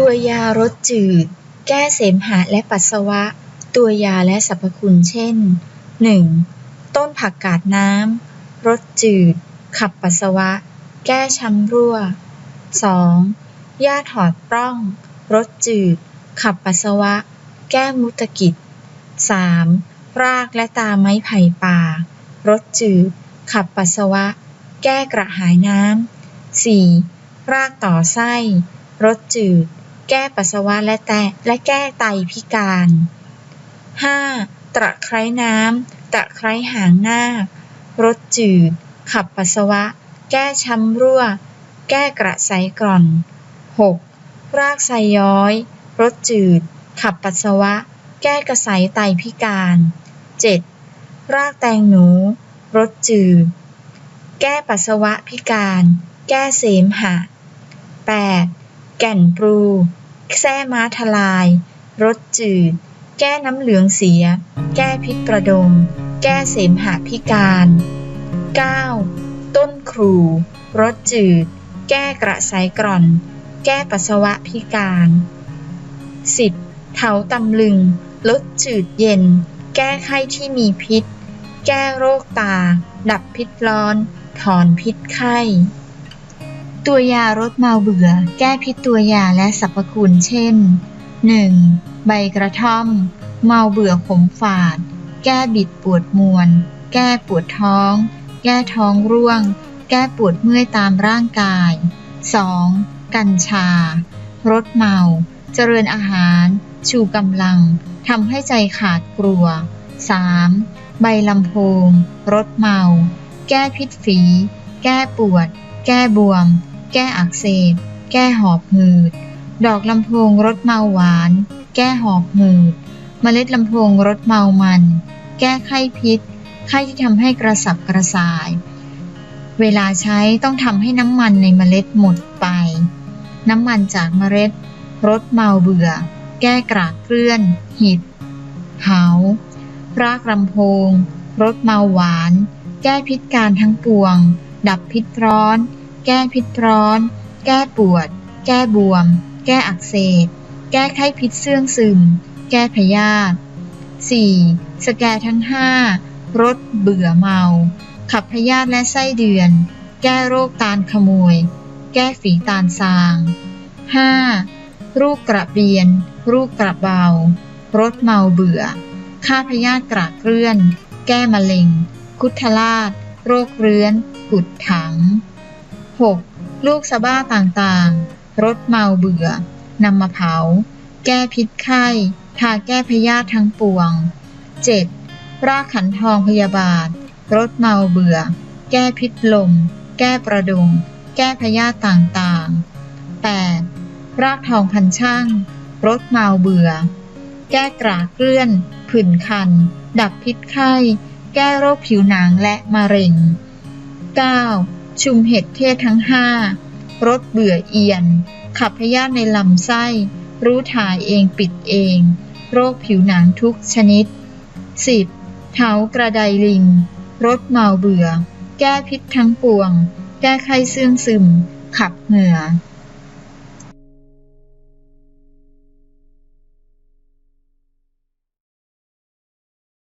ตัวยารสจืด แก้เสมหะและปัสสาวะ ตัวยาและสรรพคุณเช่น 1. ต้นผักกาดน้ำรสจืด ขับปัสสาวะ แก้ช้ำรั่ว 2. หญ้าถอดปล้องรสจืด ขับปัสสาวะ แก้มุตกิจ 3. รากและตาไม้ไผ่ป่ารสจืด ขับปัสสาวะ แก้กระหายน้ำ 4. รากต่อไส้รสจืด แก้ปัสสาวะและแตะและแก้ไตพิการ 5. ตะไคร้น้ำตะไคร้หางหน้ารสจืด ขับปัสสาวะ แก้ช้ำรั่ว แก้กระไสกร่อน 6. รากไซย้อยรสจืด ขับปัสสาวะ แก้กระไสไตพิการ 7. รากแตงหนูรสจืด แก้ปัสสาวะพิการ แก้เสมหะ 8. แก่นปรูแส้ม้าทลาย รสจืด แก้น้ำเหลืองเสีย แก้พิษประดม แก้เสมหะพิการ 9. ต้นครู รสจืด แก้กระไสกร่อน แก้ปัสสาวะพิการ 10. เถาตำลึง ลดจืดเย็น แก้ไข้ที่มีพิษ แก้โรคตา ดับพิษร้อน ถอนพิษไข้ ตัวยารสเมาเบื่อ แก้พิษตัวยาและสรรพคุณเช่น 1. ใบกระท่อม เมาเบื่อขมฝาด แก้บิดปวดมวน แก้ปวดท้อง แก้ท้องร่วง แก้ปวดเมื่อยตามร่างกาย 2. กัญชารสเมา เจริญอาหาร ชูกำลังทำให้ใจขาดกลัว 3. ใบลำโพงรสเมา แก้พิษฝี แก้ปวด แก้บวม แก้อักเสบ แก้หอบหืด ดอกลำโพงรสเมาหวาน แก้หอบหืด เมล็ดลำโพงรสเมามัน แก้ไข้พิษ ไข้ที่ทำให้กระสับกระส่าย เวลาใช้ต้องทำให้น้ำมันในเมล็ดหมดไป น้ำมันจากเมล็ดรสเมาเบื่อ แก้กรากเกลื่อน หิดเหารากลำโพงรสเมาหวาน แก้พิษการทั้งปวง ดับพิษร้อน แก้พิษร้อน แก้ปวด แก้บวม แก้อักเสบ แก้ไข้พิษเสื่องซึม แก้พยาธิ 4. สแกทั้ง 5 รสเบื่อเมา ขับพยาธิและไส้เดือน แก้โรคตาลขโมย แก้ฝีตาลซาง 5. รูปกระเบียน รูปกระเบารสเมาเบื่อ ฆ่าพยาธิกระเกลื่อน แก้มะเร็ง คุทราช โรคเรื้อน กุดถัง 6. ลูกสะบ้าต่างๆ รสเมาเบื่อนำมาเผา แก้พิษไข้ ทาแก้พยาธิทั้งปวง 7. รากขันทองพยาบาท รสเมาเบื่อ แก้พิษลม แก้ประดุง แก้พยาธิต่างๆ 8. รากทองพันช่าง รสเมาเบื่อ แก้กราเกลื่อนผื่นคัน ดับพิษไข้ แก้โรคผิวหนังและมะเร็ง 9. ชุมเห็ดเทศทั้งห้ารสเบื่อเอียน ขับพยาธิในลำไส้ รู้ถ่ายเองปิดเอง โรคผิวหนังทุกชนิด 10. เท้ากระไดลิงรสเมาเบื่อ แก้พิษทั้งปวง แก้ไข้เสื่องซึม ขับเหงื่อ